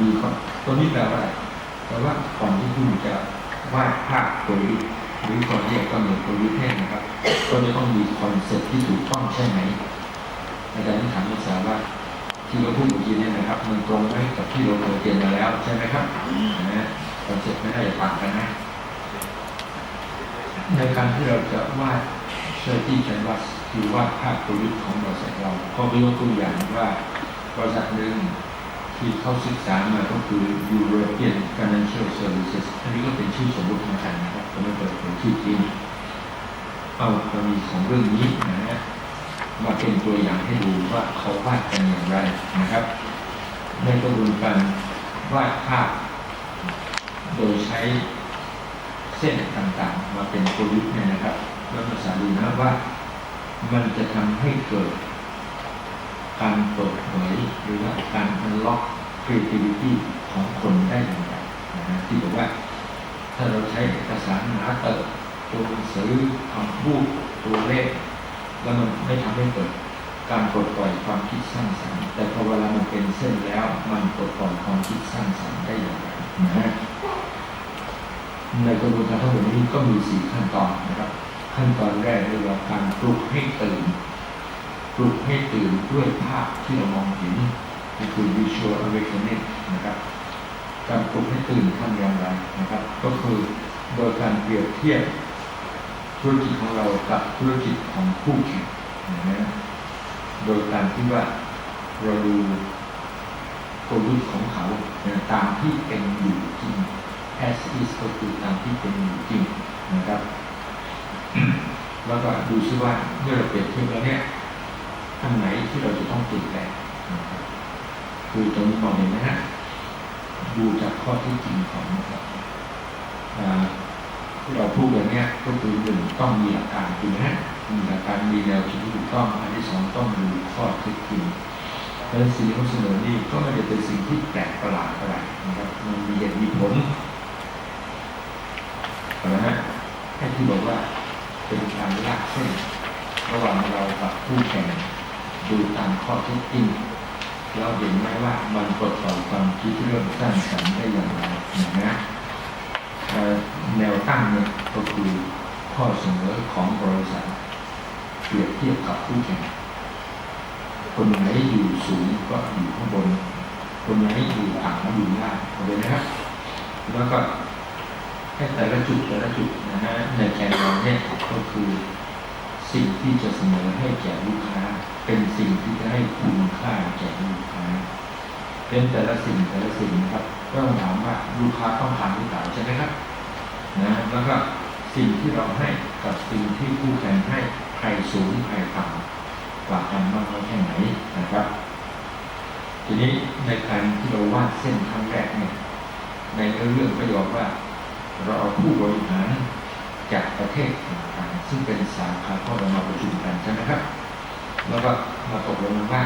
มีคอนตัวนี้แปลว่าแปลว่าก่อนที่คุณจะวาดภาพตัวนี้หรือก่อนที่จะกำหนดตัวนี้ให้นะครับก็จะต้องมีคอนเซ็ปต์ที่ถูกต้องใช่ไหมอาจารย์ถามนักศึกษาว่าที่เราพูดเมื่อกี้เนี่ยนะครับ มันตรงไหมกับที่เราเคยเรียนมาแล้วใช่ไหมครับนะคอนเซ็ปต์ไม่ได้ต่างกันนะในการที่เราจะวาดเชอร์ตี้แคนวาสคือวาดภาพประยุกต์ของบริษัทเราก็ยกตัวอย่างว่าบริษัทหนึ่ง ที่เขาศึกษามาก็คือ European Financial Services อันนี้ก็เป็นชื่อสมมติเหมือนกันนะครับก็ไม่เปิดเผยชื่อจริงเอากรณีของเรื่องนี้นะฮะมาเป็นตัวอย่างให้ดูว่าเขาวาดกันอย่างไรนะครับ ในกระบวนการวาดภาพ โดยใช้เส้นต่างๆ มาเป็นกลยุทธ์เนี่ยนะครับแล้วมาสาดูนะว่ามันจะทำให้เกิด การเปิดเผยหรือว่าการ unlock creativity ของคนได้อย่างไรนะฮะที่บอกว่า ถ้าเราใช้เอกสารหนาเติบตัวหนังสือคำพูดตัวเลขแล้วมันไม่ทำให้เกิดการปลดปล่อยความคิดสร้างสรรค์แต่พอเวลามันเป็นเส้นแล้วมันปลดปล่อยความคิดสร้างสรรค์ได้อย่างไรนะฮะในกระบวนการทั้งหมดนี้ก็มีสี่ขั้นตอนนะครับ ขั้นตอนแรกเรียกว่าการปลุกให้ตื่น ปลุกให้ตื่นด้วยภาพที่เรามองเห็นนี่คือ visual awakening นะครับการปลุกให้ตื่นทำอย่างไรนะครับ ก็คือโดยการเปรียบเทียบธุรกิจของเรากับธุรกิจของคู่แข่งนะฮะโดยการที่ว่าเราดูกลยุทธ์ของเขาตามที่เป็นอยู่จริง as is ก็คือตามที่เป็นอยู่จริงนะครับ แล้วก็ดูซิว่าเมื่อเราเปรียบเทียบแล้วเนี่ย อันไหนที่เราจะต้องเปลี่ยนแปลงคือตรงนี้มองเห็นไหมฮะดูจากข้อที่จริงของนะครับอ่าที่เราพูดอย่างเนี้ยก็คือหนึ่งต้องมีหลักการถูกไหมฮะมีหลักการมีแนวคิดที่ถูกต้องอันที่สองต้องดูข้อเท็จจริงและสิ่งที่เขาเสนอนี่ก็ไม่ได้เป็นสิ่งที่แปลกประหลาดอะไรนะครับมันมีเหตุมีผลนะฮะไอ้ที่บอกว่าเป็นการลากเส้นระหว่างเรากับผู้แข่ง ดูตามข้อเท็จจริงเราเห็นไหมว่ามันปลดปล่อยความคิดเรื่องสร้างสรรค์ได้อย่างไรนะฮะแนวตั้งเนี่ยก็คือข้อเสนอของบริษัทเปรียบเทียบกับคู่แข่งคนไหนอยู่สูงก็อยู่ข้างบน คนไหนอยู่ต่ำก็อยู่ล่างเอาเลยนะครับ แล้วก็ให้แต่ละจุดแต่ละจุดนะฮะในแกนเราเนี่ยก็คือสิ่งที่จะเสนอให้แก่ลูกค้า เป็นสิ่งที่จะให้คุณค่าแก่ลูกค้าเป็นแต่ละสิ่งแต่ละสิ่งนะครับก็ต้องถามว่าลูกค้าต้องการหรือเปล่าใช่ไหมครับนะแล้วก็สิ่งที่เราให้กับสิ่งที่คู่แข่งให้ใครสูงใครต่ำกว่ากันมากน้อยแค่ไหนนะครับ ทีนี้ในการที่เราวาดเส้นครั้งแรกเนี่ยในเรื่องก็บอกว่า เราเอาผู้บริหารจากประเทศต่างๆซึ่งเป็นสาขาเข้ามาประชุมกันใช่ไหมครับ แล้วก็มาตกลงว่า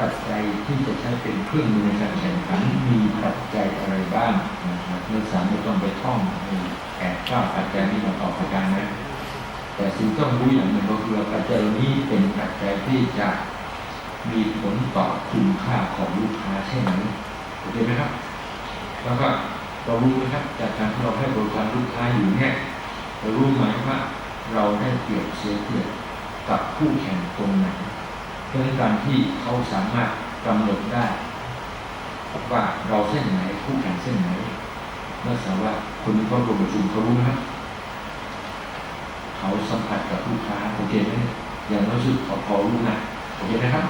ปัจจัยที่จะใช้เป็นเครื่องมือในการแข่งขันมีปัจจัยอะไรบ้างนะครับนักศึกษาไม่ต้องไปท่องแอบก้าปัจจัยนี้มาตอบประการนะแต่สิ่งที่ต้องรู้อย่างหนึ่งก็คือปัจจัยนี้เป็นปัจจัยที่จะมีผลต่อคุณค่าของลูกค้าใช่ไหมโอเคไหมครับ แล้วก็เรารู้ไหมครับจากการที่เราให้บริการลูกค้าอยู่เนี่ยเรารู้ไหมว่าเราได้เปรียบเสียเปรียบ กับคู่แข่งตรงไหนเพราะฉะนั้นการที่เขาสามารถกำหนดได้ว่าเราเส้นไหนคู่แข่งเส้นไหนนั่นแสดงว่าคนที่เขาร่วมประชุมเขารู้นะครับเขาสัมผัสกับลูกค้าโอเคไหมอย่างน้อยสุดเขาพอรู้นะโอเคไหมครับ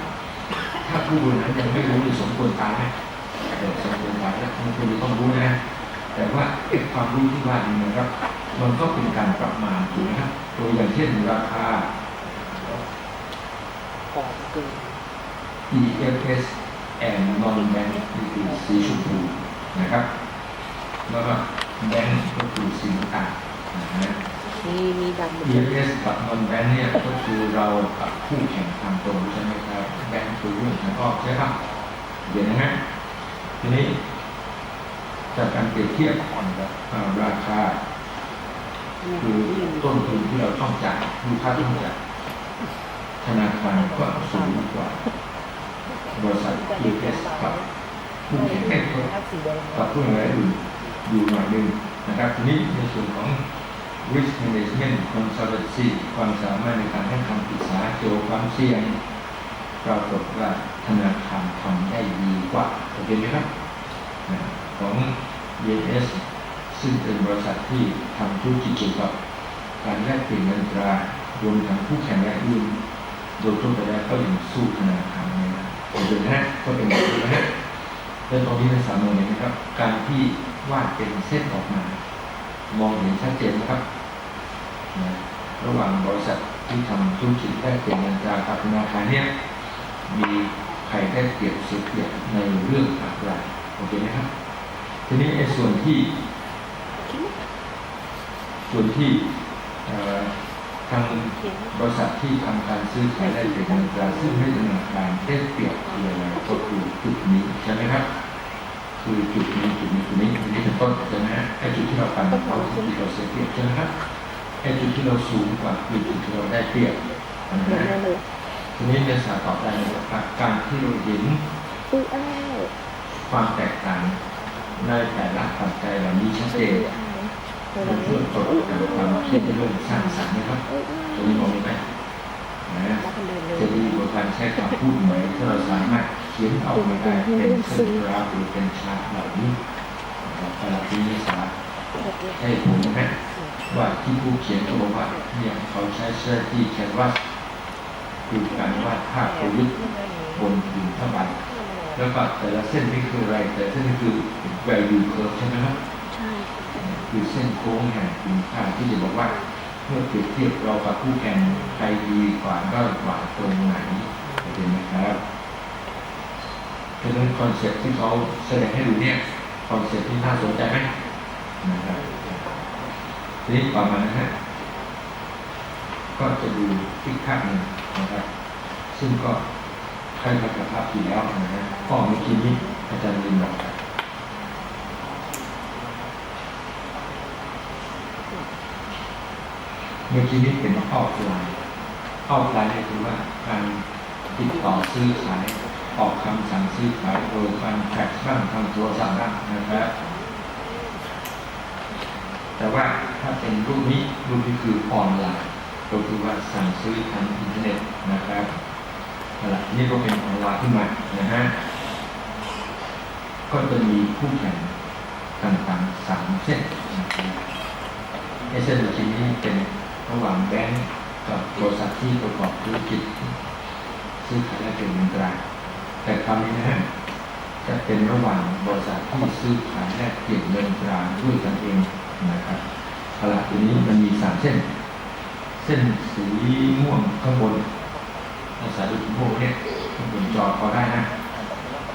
ถ้าผู้บริหารยังไม่รู้นี่สมควรตายไหมเดี๋ยวสมควรตายแล้วมันควรจะต้องรู้นะแต่ว่าไอ้ความรู้ที่ว่านี้นะครับ มันก็เป็นการประมาณถูกไหมครับตัวอย่างเช่นราคา หอมเกิน EFS and non bank นี่คือสีชมพูนะครับ แล้วก็แบงก์ก็คือสีน้ำตาลนะฮะ มีมีดำเหมือนกัน EFS กับ non bank เนี่ยก็คือเรากับคู่แข่งทางตรงใช่ไหมครับแบงก์คือเรื่องทางอ้อมใช่ครับเดี๋ยวนะฮะทีนี้จากการเปรียบเทียบอ่อนกับอ่าราคา คือต้นทุนที่เราต้องจ่ายลูกค้าต้องจ่าย ธนาคารก็สูงกว่า บริษัท EFS กับผู้เขียนให้ตัวภาพสีแดงกับผู้อะไรอื่นอยู่หน่อยหนึ่งนะครับทีนี้ในส่วนของ risk management consultancy ความสามารถในการให้คำปรึกษาเกี่ยวกับความเสี่ยงปรากฏว่าธนาคารทำได้ดีกว่าโอเคไหมครับของ ES ซึ่งเป็นบริษัทที่ทำธุรกิจเกี่ยวกับการแลกเปลี่ยนเงินตรารวมทั้งคู่แข่งรายอื่น โดยทั่วไปแล้วก็ยังสู้ธนาคารไม่ได้โอเคนะฮะก็เป็นแบบนี้นะฮะแล้วตรงนี้เป็นสามโมงเห็นไหมครับ การที่วาดเป็นเส้นออกมา มองเห็นชัดเจนนะครับนะระหว่างบริษัทที่ทำธุรกิจแลกเปลี่ยนเงินตรากับธนาคารเนี่ยมีใครได้เปรียบเสียเปรียบในเรื่องอะไรโอเคไหมครับทีนี้ไอ้ส่วนที่ ส่วนที่เอ่อ ทางบริษัทที่ทำการซื้อขายแลกเปลี่ยนเงินตราซึ่งไม่ธนาคารได้เปรียบคืออะไรก็คือจุดนี้ใช่ไหมครับ คือจุดนี้จุดนี้จุดนี้จุดนี้เป็นต้นใช่ไหมฮะไอ้จุดที่เราปันเขาที่เราเสียเปรียบใช่ไหมครับไอ้จุดที่เราสูงกว่าคือจุดที่เราได้เปรียบนะเดี๋ยวฮะนั่นเลยทีนี้จะสาตอบได้ไหมครับว่าการที่เราเห็นอุ้ยอ้าวความแตกต่างในแต่ละปัจจัยเหล่านี้ชัดเจอุ้น ยอ้าวเดี๋ยวมันนะช่วยตกแต่ความคิดในเรื่องสร้างสรรค์นะครับอุ้ยอ้าวตรงนี้มองเห็นไหมนะมาคนเดินเลยจะดีกว่าการใช้คำพูดไหมถ้าเราสามารถเขียนออกมาได้เป็นเส้นกราฟหรือเป็นชาร์ตเหล่านี้นะครับสำหรับที่นิสาให้ผมนะฮะว่าที่ผู้เขียนเขาบอกว่าเนี่ยเขาใช้เสื้อที่แคนวาสคือการวาดภาพประยุกต์บนผืนผ้าใบแล้วก็แต่ละเส้นนี่คืออะไร แต่เส้นนี่คือ value curve ใช่ไหมครับ คือเส้นโค้งแห่งคุณค่าที่จะบอกว่าเมื่อเปรียบเทียบเรากับคู่แข่งใครดีกว่าด้อยกว่าตรงไหนเห็นไหมครับเพราะฉะนั้นคอนเซ็ปต์ที่เขาแสดงให้ดูเนี่ยคอนเซ็ปต์ที่น่าสนใจไหมนะครับทีนี้ต่อมานะฮะก็จะดูอีกภาพหนึ่งนะครับ ซึ่งก็คล้ายๆกับภาพที่แล้วนะฮะข้อเมื่อกี้นี้บอกไป เมื่อกี้นี้เป็นออฟไลน์ออฟไลน์นี่คือว่าการติดต่อซื้อขายออกคำสั่งซื้อขายโดยการแฟกซ์บ้างทางโทรศัพท์บ้างนะครับแต่ว่าถ้าเป็นรูปนี้รูปนี้คือออนไลน์ก็คือว่าสั่งซื้อทางอินเทอร์เน็ตนะครับอาละนี่ก็เป็นออนไลน์ขึ้นมานะฮะก็จะมีคู่แข่งต่างๆสามเส้นนะครับไอ้เส้นนี้เป็น ระหว่างแบงก์กับบริษัทที่ประกอบธุรกิจซื้อขายและเป็นเงินตรา แต่คราวนี้นะจะเป็นระหว่างบริษัทที่ซื้อขายและเปลี่ยนเงินตราด้วยกันเองนะครับเอาละทีนี้มันมีสามเส้น เส้นสีม่วงข้างบนภาษาดูโมเนี่ยข้างบนจอพอได้นะ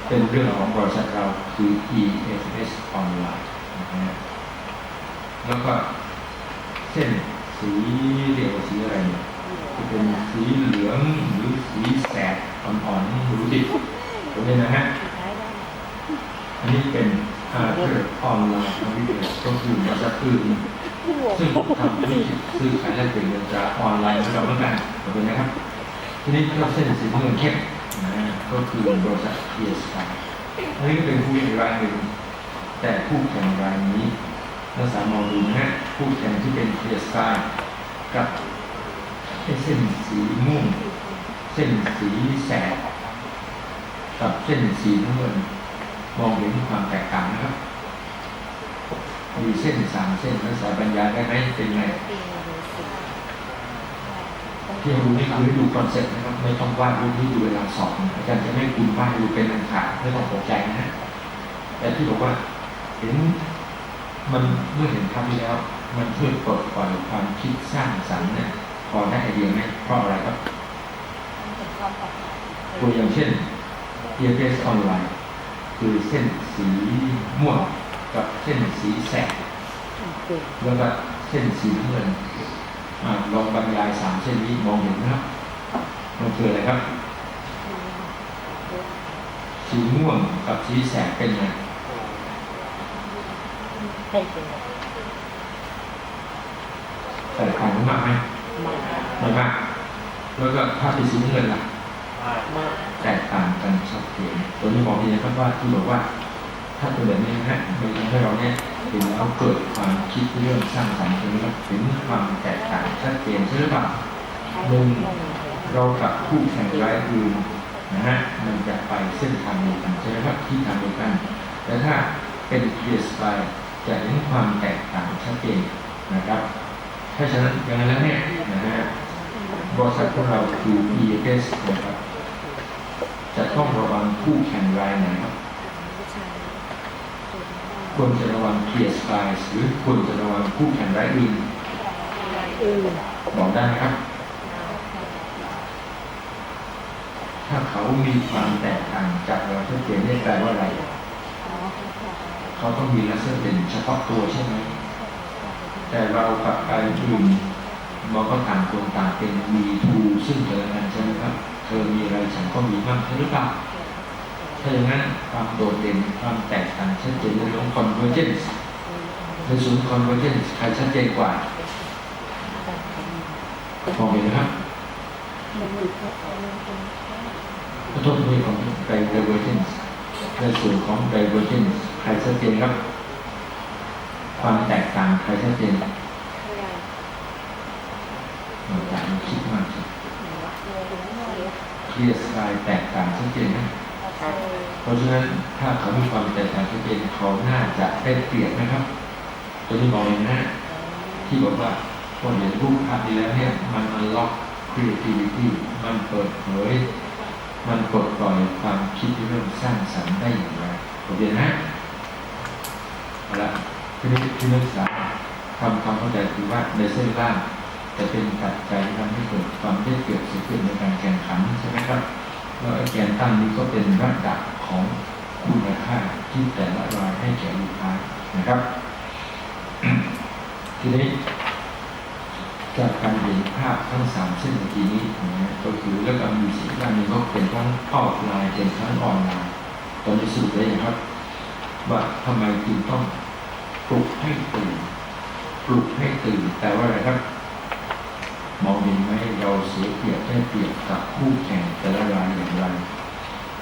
เป็นเรื่องของบริษัทเราคือ EFS Online นะฮะแล้วก็เส้น สีเรียกว่าสีอะไรเนี่ยจะเป็นสีเหลืองหรือสีแสดอ่อนๆนี่รู้ดิตรงนี้นะฮะอันนี้เป็นอาร์เธอร์ออนไลน์คอมพิวเตอร์ก็คือบริษัทอื่นซึ่งทำธุรกิจซื้อขายและเปลี่ยนเงินตราออนไลน์เหมือนกันเหมือนกันขอบคุณนะครับ ทีนี้ก็เส้นสีเงินเข้มนะก็คือบริษัทเอสไอันนี้ก็เป็นผู้แข่งรายหนึ่งแต่ผู้แข่งรายนี้ เราสามารถดูนะฮะคู่แข่งที่เป็นเทียสกายกับเส้นสีม่วงเส้นสีแสดกับเส้นสีน้ำเงินมองเห็นความแตกต่างนะครับมีเส้นสามเส้นภาษาบรรยาได้ไหมเป็นไงที่เราดูนี่คือดูคอนเซ็ปต์นะครับไม่ต้องวาดรูปที่ดูเวลาสอบอาจารย์จะไม่คุณวาดดูเป็นอันขาดไม่ต้องตกใจนะฮะแต่ที่บอกว่าเห็น มันเมื่อเห็นครั้งที่แล้ว มันช่วยปลดปล่อยความคิดสร้างสรรค์เนี่ยพอได้ไอเดียไหมเพราะอะไรครับตัวอย่างเช่น EFS ออนไลน์คือเส้นสีม่วงกับเส้นสีแสดแล้วก็เส้นสีน้ำเงินอ่าลองบรรยายสามเส้นนี้มองเห็นไหมครับมันคืออะไรครับ สีม่วงกับสีแสดเป็นไง ให้เป็นแตกต่างกันมากไหมมาไม่มากแล้วก็ถ้าเป็นสีน้ำเงินล่ะมาแตแตกต่างกันชัดเจนตัวนี้บอกเองนะครับว่าที่บอกว่าถ้าเป็นแบบนี้นะฮะมันทำให้เราเนี่ยเห็นแล้วเกิดความคิดเรื่องสร้างสรรค์ใช่ไหมครับถึงความแตกต่างชัดเจนใช่หรือเปล่าหนึ่งเรากับคู่แข่งรายอื่นนะฮะมันจะไปเส้นทางเดียวกันใช่ไหมครับที่ทางเดียวกัน แต่ถ้าเป็นเพียสไป จะเห็นความแตกต่างชัดเจนนะครับถ้าฉะนั้นอย่างนั้นแล้วเนี่ยนะฮะบริษัทของเราคือ EFS นะครับจะต้องระวังคู่แข่งรายไหนครับควรจะระวังเพียร์สไปหรือควรจะระวังคู่แข่งรายอื่นบอกได้ครับ ถ้าเขามีความแตกต่างจากเราชัดเจนนี่แปลว่าอะไร เขาต้องมีลักษณะเป็นเฉพาะตัวใช่ไหมแต่เรากับรายอื่นเราก็ต่างคนต่างเป็น V2 ซึ่งเจอกันใช่ไหมครับ เธอมีอะไรฉันก็มีบ้างใช่หรือเปล่าถ้าอย่างนั้นความโดดเด่นความแตกต่างชัดเจนในเรื่องของ convergence ในส่วนของ convergence ใครชัดเจนกว่ามองเห็นไหมครับขอโทษในของ divergence ในส่วนของ divergence ใครชัดเจนครับ ความแตกต่างใครชัดเจนเราอยากคิดมากสิเคลียร์สกายแตกต่างชัดเจนไหมเพราะฉะนั้นถ้าเขามีความแตกต่างชัดเจนเขาน่าจะได้เปรียบนะครับตัวนี้มองเห็นนะที่บอกว่าคนเห็นรูปภาพนี้แล้วเนี่ยมัน unlock creativity มันเปิดเผย มันปลดปล่อยความคิดเรื่องสร้างสรรค์ได้อย่างไรโอเคนะเอาละทีนี้ที่นักศึกษาทำความเข้าใจคือว่าในเส้นล่างจะเป็นปัจจัยที่ทำให้เกิดความได้เปรียบเสียเปรียบในการแข่งขันใช่ไหมครับแล้วไอ้แกนตั้งนี้ก็เป็นระดับของคุณค่าที่แต่ละรายให้แก่ลูกค้านะครับ ทีนี้ จากการเห็นภาพทั้งสามเส้นเมื่อกี้นี้นะก็คือแล้วก็มีสิ่งด้านหนึงก็เป็นทั้งออฟไลน์เป็นทั้งออนไลน์ตอนนี้สรุปได้ยังครับ ว่าทำไมจึงต้องปลุกให้ตื่นปลุกให้ตื่นแต่ว่าอะไรครับมองเห็นไหมเราเสียเปรียบได้เปรียบกับคู่แข่งแต่ละรายอย่างไร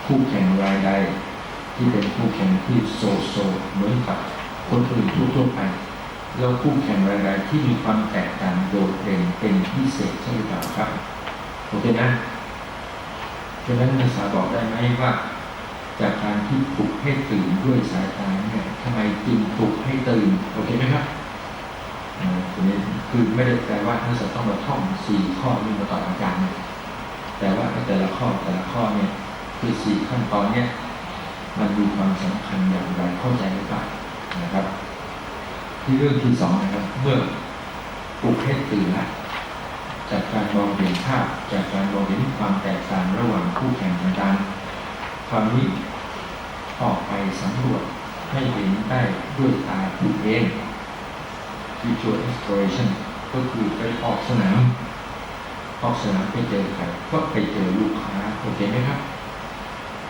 คู่แข่งรายใดที่เป็นคู่แข่งที่โซโซเหมือนกับคนอื่นทั่วๆไป แล้วคู่แข่งรายใดที่มีความแตกต่างโดดเด่นเป็นพิเศษใช่หรือเปล่าครับโอเคนะฉะนั้นนักศึกษาบอกได้ไหมว่า จากการที่ปลุกให้ตื่นด้วยสายตาเนี่ยทำไมจึงปลุกให้ตื่นโอเคไหมครับทีนี้คือไม่ได้แปลว่านักศึกษาต้องมาท่องสี่ข้อนี้มาต่ออาจารย์นะแต่ว่าแต่ละข้อแต่ละข้อเนี่ยคือสี่ขั้นตอนเนี่ยมันมีความสำคัญอย่างไรเข้าใจหรือเปล่านะครับ ที่เรื่องที่สองนะครับ เมื่อปลุกให้ตื่นละจากการมองเห็นภาพจากการมองเห็นความแตกต่างระหว่างคู่แข่งต่างๆความนี้ออกไปสำรวจให้เห็นได้ด้วยตาตัวเอง visual exploration ก็คือไปออกสนาม ออกสนามไปเจอใครก็ไปเจอลูกค้าโอเคไหมครับ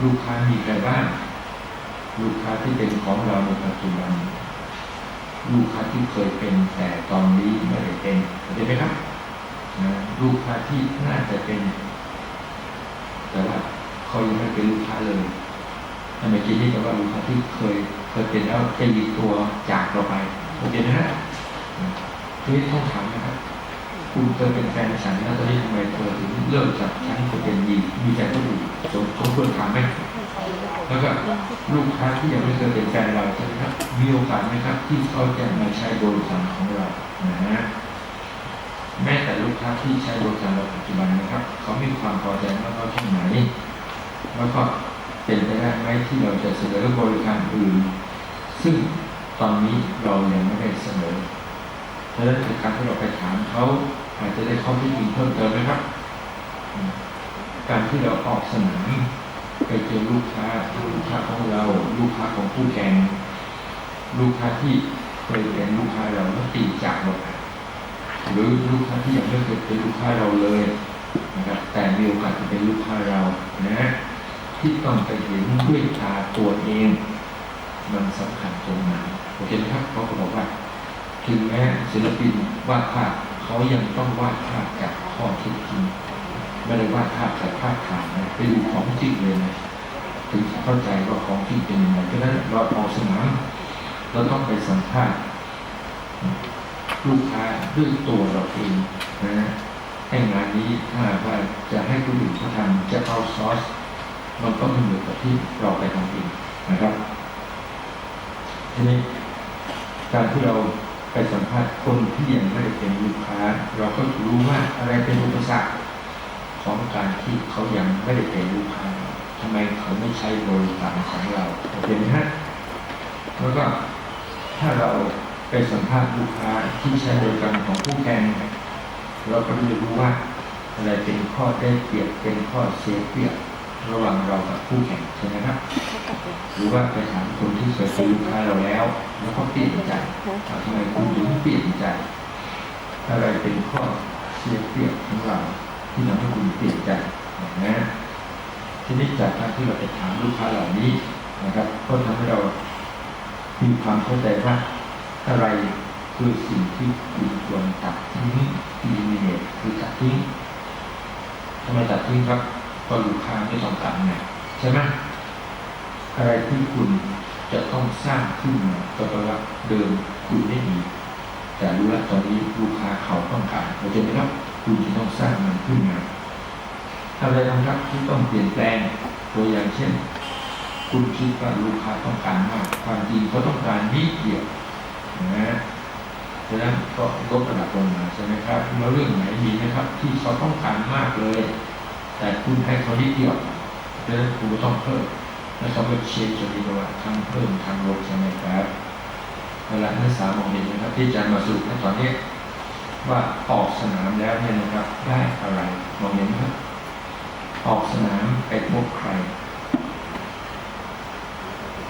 ลูกค้ามีใครบ้าง ลูกค้าที่เป็นของเราในปัจจุบัน ลูกค้าที่เคยเป็นแต่ตอนนี้ไม่ได้เป็นเข้าใจไหมครับนะลูกค้าที่น่าจะเป็น แต่ว่าเขายังไม่เป็นลูกค้าเลยทำไมคิดนี่แต่ว่าลูกค้าที่เคยเคยเป็นแล้วจะยีตัวจากเราไปโอเคนะฮะทีนี้ต้องถามนะครับคุณเคยเป็นแฟนฉันแล้วตอนนี้ทำไมเธอถึงเลิกจากฉันจะเป็นยีมีใจก็อื่นสมสมควรถามไหม แล้วก็ลูกค้าที่ยังไม่เคยเป็นแฟนเราใช่ไหมครับ มีโอกาสไหมครับ ที่เขาจะมาใช้บริการของเรานะฮะแม้แต่ลูกค้าที่ใช้บริการเราปัจจุบันนะครับ เขามีความพอใจมากน้อยแค่ไหน แล้วก็เป็นไปได้ไหมที่เราจะเสนอบริการอื่น ซึ่งตอนนี้เรายังไม่ได้เสนอเพราะฉะนั้นการที่เราไปถามเขาอาจจะได้ข้อที่จริงเพิ่มเติมนะครับ การที่เราออกสนาม ไปเจอลูกค้าลูกค้าของเรา ลูกค้าของคู่แข่งลูกค้าที่เคยเป็นลูกค้าเราแล้วตีจากเราหรือลูกค้าที่ยังไม่เคยเป็นลูกค้าเราเลยนะครับ แต่มีโอกาสจะเป็นลูกค้าเรานะที่ต้องไปเห็นด้วยตาตัวเอง มันสำคัญตรงไหนโอเคไหมครับเขาบอกว่า ถึงแม้ศิลปินวาดภาพเขายังต้องวาดภาพจากข้อเท็จจริง ไม่ได้วาดภาพแต่ภาพถ่ายนะไปดูของจริงเลยนะถึงจะเข้าใจว่าของจริงเป็นยังไงเพราะฉะนั้นเราออกสนามเราต้องไปสัมภาษณ์ลูกค้าด้วยตัวเราเองนะให้งานนี้ถ้าว่าจะให้ผู้อื่นเขาทำจะเอาซอส มันก็ไม่เหมือนกับที่เราไปทำเองนะครับทีนี้การที่เราไปสัมภาษณ์คนที่ยังไม่ได้เป็นลูกค้า เราก็รู้ว่าอะไรเป็นอุปสรรค ของการที่เขายังไม่ได้เป็นลูกค้าทำไมเขาไม่ใช้บริการของเราโอเคไหมฮะแล้วก็ถ้าเราไปสัมภาษณ์ลูกค้าที่ใช้บริการของผู้แข่งเราก็จะรู้ว่าอะไรเป็นข้อได้เปรียบเป็นข้อเสียเปรียบระหว่างเรากับคู่แข่งใช่ไหมครับหรือว่าไปถามคนที่เคยเป็นลูกค้าเราแล้ว แล้วก็เปลี่ยนใจว่าทำไมคุณถึงเปลี่ยนใจ อะไรเป็นข้อเสียเปรียบของเรา ที่ทำให้คุณเปลี่ยนใจนะทีนี้จากการที่เราไปถามลูกค้าเหล่านี้นะครับ ก็ทำให้เรามีความเข้าใจว่าอะไรคือสิ่งที่คุณควรตัดทิ้ง eliminate คือตัดทิ้งทำไมตัดทิ้งครับก็ลูกค้าไม่ต้องการไงใช่ไหมอะไรที่คุณจะต้องสร้างขึ้นมาก็แปลว่าเดิมคุณไม่มีแต่รู้แล้วตอนนี้ลูกค้าเขาต้องการเราจะไม่รับ คุณจะต้องสร้างมันขึ้นมาอะไรนะครับที่ต้องเปลี่ยนแปลงตัวอย่างเช่น คุณคิดว่าลูกค้าต้องการมากความจริงเขาต้องการนิดเดียวนะฉะนั้นก็ลดระดับลงมาใช่ไหมครับแล้วเรื่องไหนมีนะครับ ที่เขาต้องการมากเลย แต่คุณให้เขานิดเดียวฉะนั้นคุณต้องเพิ่มแล้วเขาก็เช็คจะมีว่าทั้งเพิ่มทั้งลดใช่ไหมครับเวลานักศึกษามองเห็นนะครับที่อาจารย์มาสรุปในตอนนี้ ว่าออกสนามแล้วเนี่ยนะครับได้อะไรมองเห็นไหมครับออกสนามไปพบใคร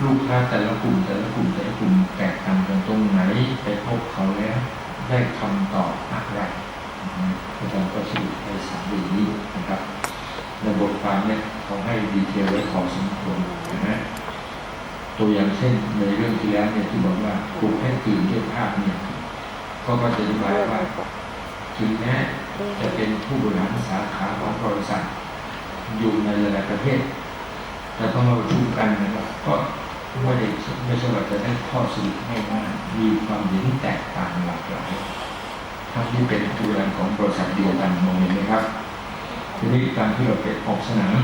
ลูกค้าแต่ละกลุ่มแต่ละกลุ่มแต่ละกลุ่มแตกต่างกันตรงไหนไปพบเขาแล้วได้คำตอบอะไรอาจารย์ก็สรุปในสามดีนี้นะครับในบทความเนี่ยเขาให้ดีเทลไว้พอสมควรนไหมตัวอย่างเช่นในเรื่องที่แล้วเนี่ยที่บอกว่าปลุกให้ตื่นด้วยภาพเนี่ย ก็ก็จะอธิบายว่าถึงแม้จะเป็นผู้บริหารสาขาของบริษัทอยู่ในหลายๆประเทศแต่ต้องมาประชุมกันนะครับก็ไม่ได้ไม่ใช่ว่าจะได้ข้อสรุปง่ายๆมีความเห็นแตกต่างหลากหลายทั้งที่เป็นผู้บริหารของบริษัทเดียวกันมองเห็นไหมครับทีนี้การที่เราไปออกสนาม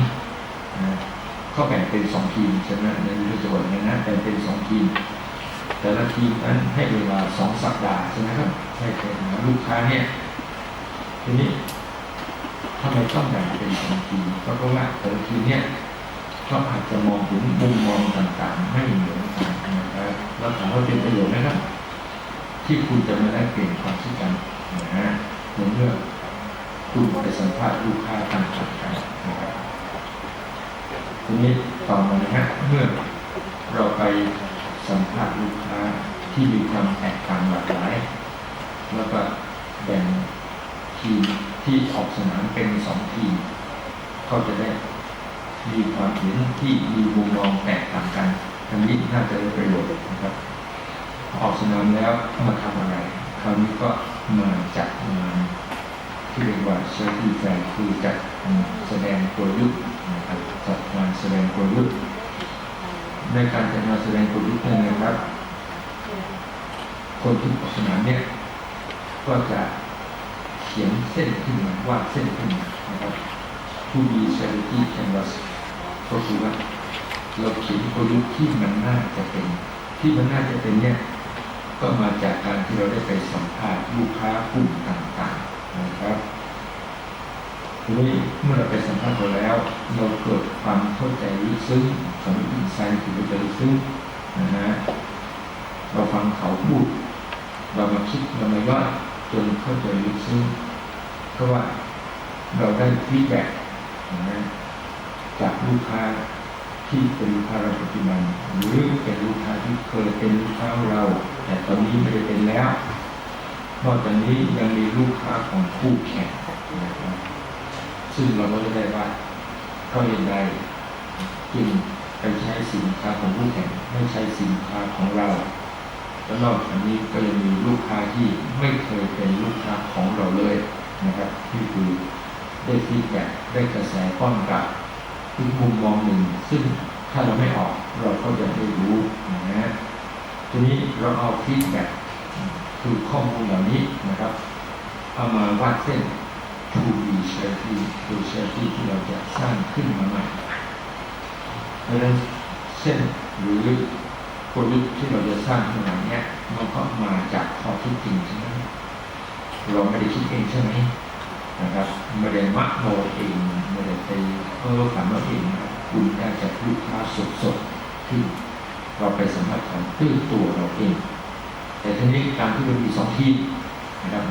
นะก็แบ่งเป็นสองทีมใช่ไหมในเรื่องจังหวัดนี้นะแบ่งเป็นสองทีม แต่ละทีมนั้นให้เวลาสองสัปดาห์ใช่ไหมครับให้ไปหาลูกค้าเนี่ยทีนี้ทำไมต้องแบ่งเป็นสองทีมก็เพราะว่าแต่ละทีมเนี่ยก็อาจจะมองถึงมุมมองต่างๆ ไม่เหมือนกันนะครับแล้วถามว่าเป็นประโยชน์นะครับ ที่คุณจะมาได้เปลี่ยนความคิดกันนะเหมือนเมื่อคุณไปสัมภาษณ์ลูกค้าต่างๆกันนะครับทีนี้ต่อมานะฮะเมื่อเราไป สัมภาษณ์ลูกค้าที่มีความแตกต่างหลากหลาย แล้วก็แบ่งทีมที่ออกสนามเป็นสองทีมก็จะได้มีความเห็นที่มีมุมมองแตกต่างกันอันนี้น่าจะได้ประโยชน์นะครับ ออกสนามแล้วมาทำอะไร คราวนี้ก็มาจัดงานที่เรียกว่าเชอร์ที่แฟนคือจัดแสดงกลยุทธ์นะครับจัดงานแสดงกลยุทธ์ ในการจัดงาแสดงกลยุทธ์เนี่ยนะครับ คนที่ออกสนาเนี่ยก็จะเขียนเส้นขึ้นมาวาดเส้นขึ้นมานะครับผู้มี strategy canvas ก็คือว่าเราเขียนกลยุทธ์ที่มันน่าจะเป็น ที่มันน่าจะเป็นเนี่ยก็มาจากการที่เราได้ไปสัมภาษณ์ลูกค้ากลุ่มต่างๆนะครับ ทีนี้เมื่อเราไปสัมภาษณ์เขาแล้ว เราเกิดความเข้าใจลึกซึ้งสำหรับอินไซต์ที่เราจะลึกซึ้งนะฮะเราฟังเขาพูด เรามาคิดเรามาย่อยจนเข้าใจลึกซึ้งเพราะว่าเราได้ฟีดแบ็กนะฮะจากลูกค้าที่เป็นลูกค้าเราปัจจุบันหรือเป็นลูกค้าที่เคยเป็นลูกค้าเรา แต่ตอนนี้ไม่ได้เป็นแล้วนอกจากนี้ยังมีลูกค้าของคู่แข่งนะครับ ซึ่งเราก็จะได้ว่าเขาเห็นใดจึงไปใช้สินค้าของคู่แข่งไม่ใช้สินค้าของเรา แล้วนอกจากนี้ก็ยังมีลูกค้าที่ไม่เคยเป็นลูกค้าของเราเลยนะครับนี่คือได้ฟีดแบ็กได้กระแสต้อนรับอีกมุมมองหนึ่ง ซึ่งถ้าเราไม่ออกเราก็จะไม่รู้นะฮะทีนี้เราเอาฟีดแบ็คือข้อมูลเหล่านี้นะครับ เอามาวาดเส้น 2D strategy คือ strategy ที่เราจะสร้างขึ้นมาใหม่เพราะฉะนั้นเส้นหรือกลยุทธ์ที่เราจะสร้างขึ้นมาเนี้ยมันก็มาจากข้อที่จริงใช่ไหมเราไม่ได้คิดเองใช่ไหมนะครับไม่ได้มักโนเองไม่ได้ไปเพ้อฝันว่าเองนะครับคุณได้จากลูกค้าสดๆที่เราไปสัมผัสกันด้วยตัวเราเอง แต่ทีนี้การที่เรามีสองทีมนะครับ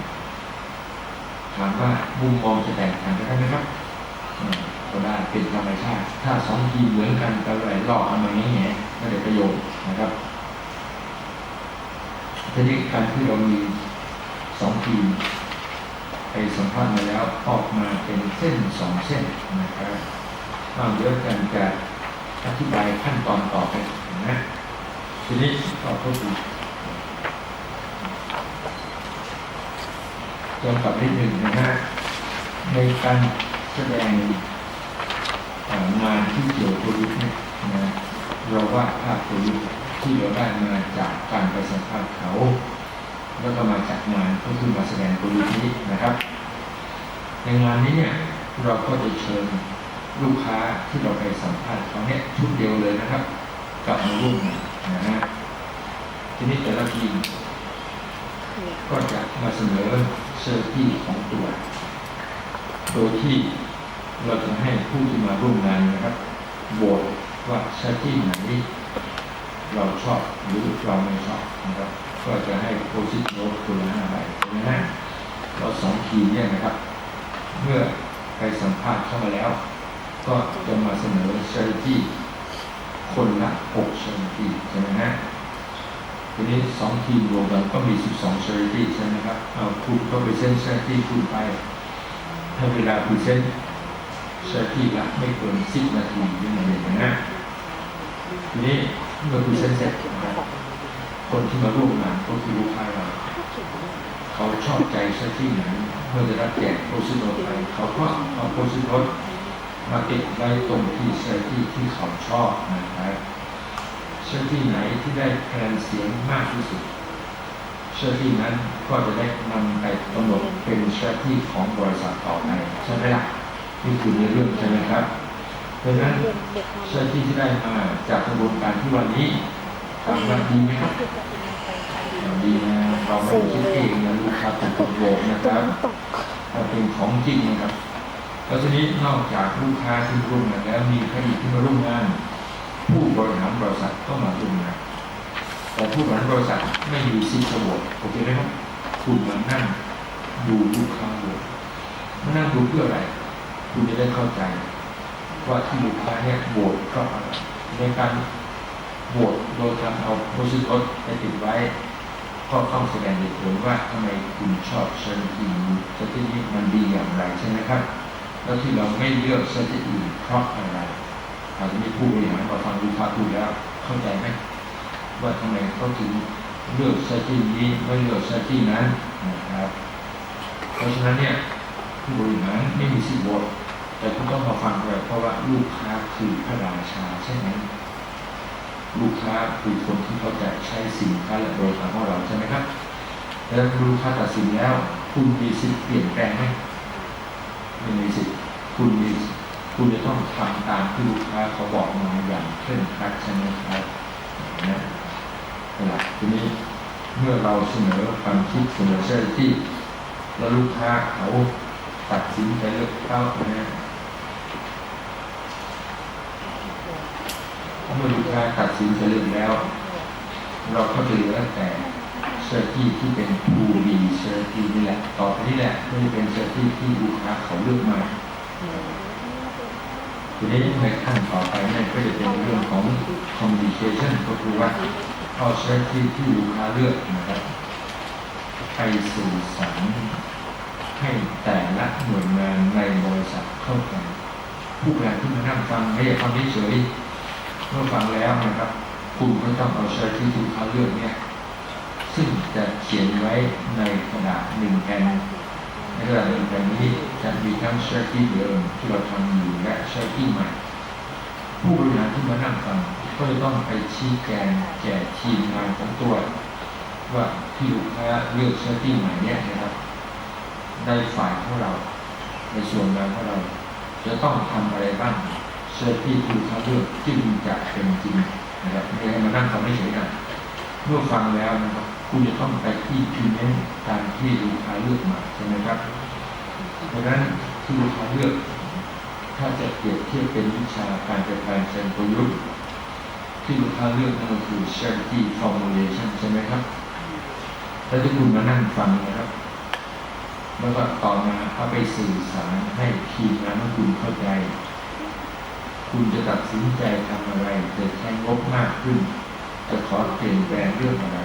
ถามว่ามุมมองจะแตกต่างกันไหมครับก็ได้เป็นธรรมชาติ ถ้าสองทีเหมือนกันกันเลยลอกกันมาแง่ๆไม่ได้ประโยชน์นะครับทีนี้การที่เรามีสองทีมไปสัมภาษณ์มาแล้วออกมาเป็นเส้นสองเส้นนะครับเอาเดี๋ยวกันจะอธิบายขั้นตอนต่อไปนะทีนี้ต่อเข้าสู่ย้ อนกลับนิดหนึ่งนะฮะในการแสดงงานที่เกี่ยวกับตัวยุทธ์เนี่ยนะเราวาดภาพตัวยุทธ์ที่เราได้มาจากการไปสัมภาษณ์เขา แล้วก็มาจากงานก็คือมาแสดงตัวยุทธ์นี้นะครับ ในงานนี้เนี่ยเราก็จะเชิญลูกค้าที่เราไปสัมภาษณ์เขาเนี่ยชุดเดียวเลยนะครับกลับมาร่วมนนะฮะทีนี้แต่ละทีมก็จะมาเสนอ เซอร์ที่ของตัว โดยที่เราจะให้ผู้ที่มาร่วมงานนะครับโหวตว่าเซอร์ที่ไหนเราชอบหรือเราไม่ชอบนะครับก็จะให้โพสิทโนตคนละห้าใบนะฮะเราสองทีเนี่ยนะครับ เมื่อไปสัมภาษณ์เข้ามาแล้ว ก็จะมาเสนอเซอร์ที่คนละหกเซอร์ที่ใช่ไหมฮะ ทีนี้สองทีมรวมกันก็มี 12 charity ใช่ไหมครับเอาคุณก็ไปเส้น charity คุณไป ถ้าเวลาคุณเส้น charity ละไม่เกิน 10 นาทียังไงเลยนะทีนี้เมื่อคุณเส้นเสร็จนะครับคนที่มาร่วมงานก็คือลูกค้าเราเขาชอบใจ charity ไหนเมื่อได้รับแจกโพสิโนไปเขาก็เอาโพสิโนมาติดไว้ตรงที่ charity ที่เขาชอบนะครับ เชื่อที่ไหนที่ได้คะแนนเสียงมากที่สุด เชื่อที่นั้นก็จะได้นำไปกำหนดเป็นเชื่อที่ของบริษัทต่อไปใช่ไหมล่ะนี่คือในเรื่องใช่ไหมครับเพราะฉะนั้นเชื่อที่ที่ได้มาจากกระบวนการที่วันนี้ถามว่าดีไหมครับดีนะเราไม่คิดเองนะลูกค้าเป็นคนโหวตนะครับเราเป็นของจริงนะครับแล้วทีนี้นอกจากลูกค้าที่ร่วมงานแล้วมีใครอีกที่มาร่วมงาน ผู้บริหารบริษัทก็มาร่วมงานแต่ผู้บริหารบริษัทไม่มีสิทธิ์จะโอเคไหมครับคุณมานั่งดูลูกค้าโหวตมานั่งดูเพื่ออะไร คุณจะได้เข้าใจ ว่าที่ลูกค้าเนี่ยโหวตเพราะอะไรในการโหวตโดยการเอาโพสิทต์ไปติดไว้ก็ต้องแสดงเหตุผลว่าทำไมคุณชอบเชนทีนี้เชนทีนี้มันดีอย่างไรใช่ไหมครับ แล้วที่เราไม่เลือกเชนทีอื่นเพราะอะไร อาจจะมีผู้บริหารมาฟังลูกค้าพูแล้วเข้าใจไหมว่าทำไมเขาถึงเลือกเซตที่นี้ไม่เลือกเซตที่นั้นนะครับ เพราะฉะนั้นเนี่ยผู้บริหารไม่มีสิทธิ์โหวตแต่คุณต้องมาฟังด้วยเพราะว่าลูกค้าคือพระราชาใช่ไหมลูกค้าคือคนที่เขาจะใช้สินค้าและบริการของเราใช่ไหมครับแล้วลูกค้าตัดสินแล้ว คุณมีสิทธิ์เปลี่ยนแปลงไหมไม่มีสิทธิ์คุณมีสิทธิ์ คุณจะต้องทำตามที่ลูกค้าเขาบอกมาอย่างเคร่งครัดใช่ไหมครับนะนี่แหละทีนี้เมื่อเราเสนอความคิดเสนอเชื่อที่แล้วลูกค้าเขาตัดสินใจเลือกเข้านะเมื่อลูกค้าตัดสินใจเลือกแล้ว เราก็จะเหลือแต่เชื่อที่ที่เป็นผู้ดีเชื่อที่นี่แหละ ต่อไปนี้แหละไม่ได้เป็นเชื่อที่ที่ลูกค้าเขาเลือกมา ทีนี้ในขั้นต่อไปเนี่ยก็จะเป็นเรื่องของ communication ก็คือว่าเอาใช้ที่ที่ลูกค้าเลือกนะครับไปสื่สารให้แต่ละหน่วยงานในบริษัทเข้าใจผู้บริหารที่มานั่งฟังไม่ใช่ฟังเฉยเมื่อฟังแล้วนะครับ คุณก็ต้องเอาใช้ที่ลูกค้าเลือกเนี่ยซึ่งจะเขียนไว้ในกระดาษหนึ่งแผ่น ระดับหนึ่งแบบนี้จะมีทั้งเชอร์ที่เดิมที่เราทำอยู่และเชอร์ที่ใหม่ ผู้บริหารที่มานั่งฟังก็จะต้องไปชี้แจงแก่ทีมงานของตัว ว่าที่ลูกค้าเลือกเชอร์ที่ใหม่เนี่ยนะครับได้ฝ่ายของเราในส่วนงานของเรา จะต้องทำอะไรบ้างเชอร์ที่ลูกค้าเลือกที่มันจะเป็นจริงนะครับไม่ให้มานั่งฟังไม่เฉยๆนะ เมื่อฟังแล้วนะครับคุณจะต้องไปที่พิมพ์ตามที่ลูกค้าเลือกมาใช่ไหมครับเพราะฉะนั้นที่ลูกค้าเลือก ถ้าจะเปรียบเทียบเป็นวิชาการจัดการเชิงประยุกต์ที่ลูกค้าเลือกนั่นก็คือ strategy formulation ใช่ไหมครับแล้วที่คุณมานั่งฟังนะครับแล้วก็ต่อมาเอาไปสื่อสารให้ทีมงานของคุณเข้าใจ คุณจะตัดสินใจทำอะไรจะใช้งบมากขึ้น จะขอเปลี่ยนแปลงเรื่องอะไร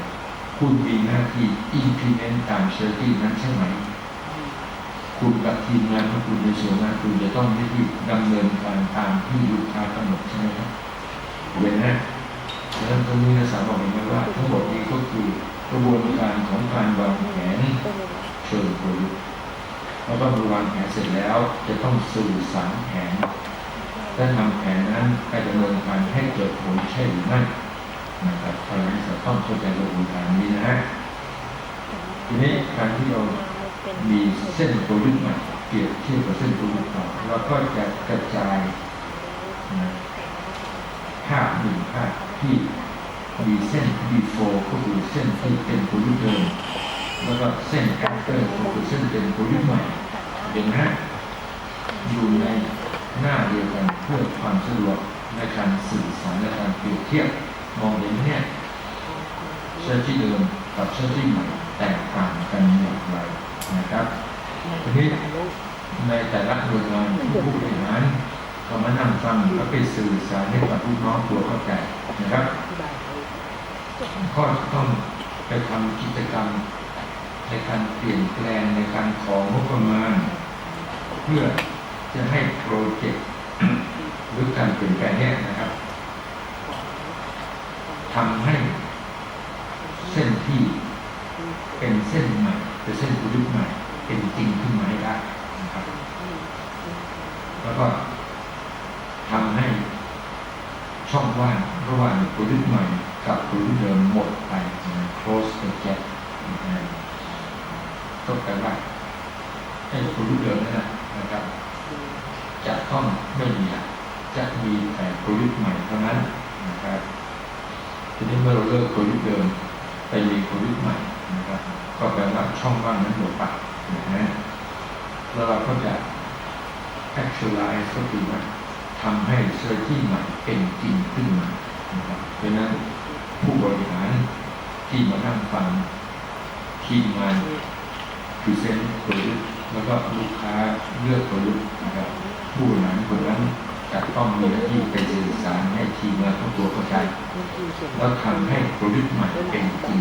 คุณมีหน้าที่ implement ตาม strategy นั้นใช่ไหม คุณกับทีมงานของคุณในส่วนงานคุณจะต้องไม่ที่ดำเนินการตามที่ลูกค้ากำหนดใช่ไหมครับเว้นนะดังนั้นตรงนี้นะสาบอกเห็นไหมว่า ทั้งหมดนี้ก็คือกระบวนการของการวางแผนเชิงกลยุทธ์แล้วก็เมื่อวางแผนเสร็จแล้วจะต้องสื่อสารแผนและนำแผนนั้นไปดำเนินการให้เกิดผลใช่หรือไม่ นะครับเพราะฉะนั้นจะต้องเข้าใจกระบวนการนี้นะฮะทีนี้การที่เรามีเส้นตัวลึกใหม่เปรียบเทียบกับเส้นตัวลึกเก่าแล้วก็จะกระจายนะภาพหนึ่งภาพที่มีเส้น before ก็คือเส้นที่เป็นตัวลึกเดิมแล้วก็เส้น after ก็คือเส้นเป็นตัวลึกใหม่เห็นไหมอยู่ในหน้าเดียวกันเพื่อความสะดวกในการสื่อสารและการเปรียบเทียบ มองเห็นเนี่ยเชื้อที่เดิมกับเชื้อที่ใหม่แตกต่างกันอย่างไรนะครับทีนี้ในแต่ละหน่วยงานผู้บริหารก็มานั่งฟังแล้วไปสื่อสารให้กับลูกน้องตัวเข้าใจนะครับ ก็ต้องไปทำกิจกรรมในการเปลี่ยนแปลงในการของงบประมาณ เพื่อจะให้โปรเจกต์หรือการเปลี่ยนแปลงเนี้ยนะ ทำให้เส้นที่เป็นเส้นใหม่เป็นเส้นประยุกต์ใหม่ เป็นจริงขึ้นมาให้ได้นะครับ แล้วก็ทำให้ช่องว่างระหว่างประยุกต์ใหม่ กับประยุกต์เดิมหมดไปนะ close the gap ก็แปลว่าให้ประยุกต์เดิมนั่นนะนะครับจะต้องไม่มีจะมีแต่ประยุกต์ใหม่เท่านั้นนะครับ ทีนี้เมื่อเราเลิกกลยุทธ์เดิมไปมีกลยุทธ์ใหม่นะครับก็แปลว่าช่องว่างนั้นหมดไปนะฮะแล้วเราก็จะ actualize ก็คือว่าทำให้เซอร์ที่ใหม่เป็นจริงขึ้นมานะครับเพราะฉะนั้นผู้บริหารที่มานั่งฟังทีมงานพรีเซนต์กลยุทธ์แล้วก็ลูกค้าเลือกกลยุทธ์นะครับ ผู้บริหารคนนั้นจะ ต้องมีหน้าที่ไปสื่อสารให้ทีมงานทุกตัวเข้าใจแล้วทำให้โปรดักต์ใหม่เป็นจริง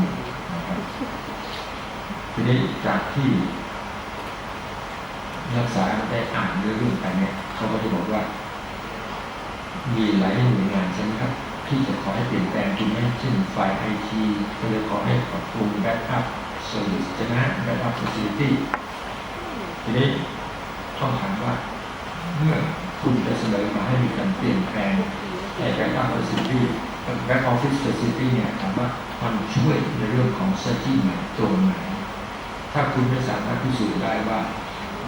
นะครับทีนี้จากที่นักศึกษาได้อ่านเรื่องไปเนี่ยเขาก็จะบอกว่า มีหลายหน่วยงานใช่ไหมครับที่จะขอให้เปลี่ยนแปลงคุณแม่เช่นฝ่ายไอทีก็จะขอให้ปรับปรุงแบ็กอัพเซอร์วิสช่ไหมแบ็กอัพเฟสิลิตี้ทีนี้ต้องถามว่าเมื่อ คุณจะเสนอมาให้มีการเปลี่ยนแปลงในแบ็กอัพเฟสิลิตี้แบ็กออฟฟิศเฟสิลิตี้เนี่ยถามว่ามันช่วยในเรื่องของเซอร์ที่ไหนตรงไหน ถ้าคุณไม่สามารถพิสูจน์ได้ว่า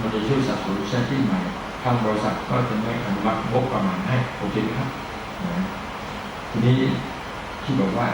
มันจะช่วยสับสนุนเซอร์ที่ใหม่ทางบริษัทก็จะไม่อนุมัติงบประมาณให้โอเคไหมครับนะทีนี้ที่บอกว่า